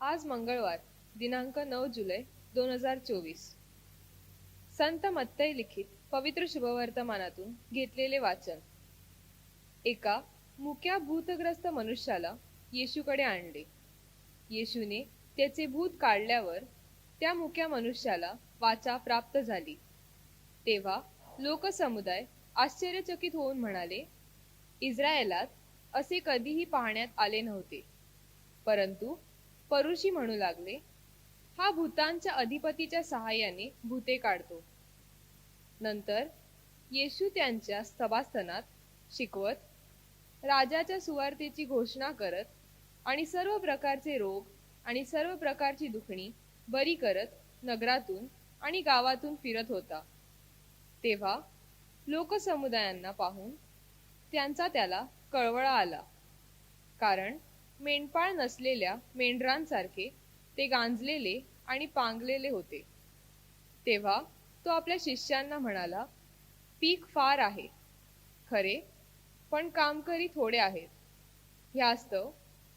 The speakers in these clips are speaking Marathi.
आज मंगळवार दिनांक नऊ जुलै दोन हजार चोवीस. संत मत्तई लिखित पवित्र शुभवर्तमानातून घेतलेले वाचन. एका मुक्या भूतग्रस्त मनुष्याला येशूकडे आणले. येशूने त्याचे भूत काढल्यावर त्या मुक्या मनुष्याला वाचा प्राप्त झाली. तेव्हा लोकसमुदाय आश्चर्यचकित होऊन म्हणाले इस्रायलात असे कधीही पाहण्यात आले नव्हते. परंतु परुषी म्हणू लागले हा भूतांच्या अधिपतीच्या सहाय्याने भूते काढतो. नंतर येशू त्यांच्या सभास्थानात शिकवत राजाच्या सुवार्तेची घोषणा करत आणि सर्व प्रकारचे रोग आणि सर्व प्रकारची दुखणी बरी करत नगरातून आणि गावातून फिरत होता. तेव्हा लोकसमुदायांना पाहून त्यांचा त्याला कळवळा आला. कारण मेंढपाळ नसलेल्या मेंढरांसारखे ते गांजलेले आणि पांगलेले होते. तेव्हा तो आपल्या शिष्यांना म्हणाला पीक फार आहे. खरे पण कामकरी थोडे आहेत. ह्यास्तव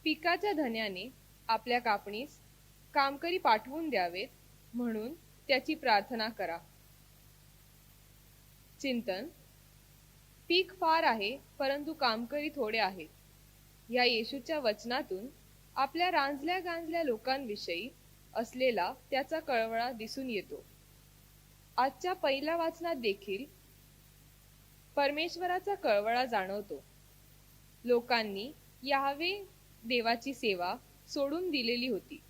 पिकाच्या धन्याने आपल्या कापणीस कामकरी पाठवून द्यावेत म्हणून त्याची प्रार्थना करा. चिंतन पीक फार आहे परंतु कामकरी थोडे आहेत. या येशूच्या वचनातून आपल्या रांजल्या गांजल्या लोकांविषयी असलेला त्याचा कळवळा दिसून येतो. आजच्या पहिल्या वाचनात देखील परमेश्वराचा कळवळा जाणवतो. लोकांनी यावे देवाची सेवा सोडून दिलेली होती.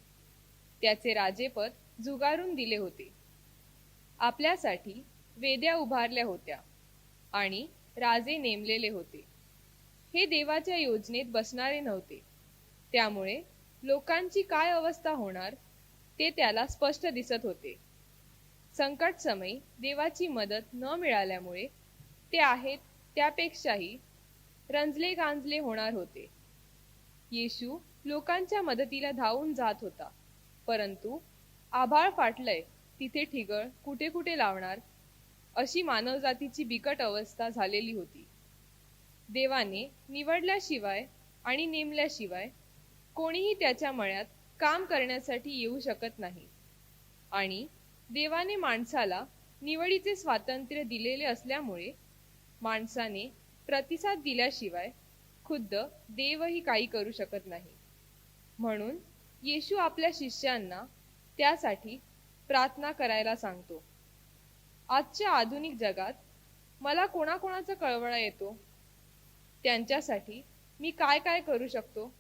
त्याचे राजेपद जुगारून दिले होते. आपल्यासाठी वेद्या उभारल्या होत्या आणि राजे नेमलेले होते. हे देवाच्या योजनेत बसणारे नव्हते. त्यामुळे लोकांची काय अवस्था होणार ते त्याला स्पष्ट दिसत होते. संकटसमयी देवाची मदत न मिळाल्यामुळे ते आहेत त्यापेक्षाही रंजले गांजले होणार होते. येशू लोकांच्या मदतीला धावून जात होता परंतु आभाळ फाटलंय तिथे ठिगळ कुठे कुठे लावणार अशी मानवजातीची बिकट अवस्था झालेली होती. देवाने निवडल्याशिवाय आणि नेमल्याशिवाय कोणीही त्याच्या मळ्यात काम करण्यासाठी येऊ शकत नाही. आणि देवाने माणसाला निवडीचे स्वातंत्र्य दिलेले असल्यामुळे माणसाने प्रतिसाद दिल्याशिवाय खुद्द देवही काही करू शकत नाही. म्हणून येशू आपल्या शिष्यांना त्यासाठी प्रार्थना करायला सांगतो. आजच्या आधुनिक जगात मला कोणाकोणाचा कळवळा येतो? त्यांच्यासाठी मी काय काय करू शकतो?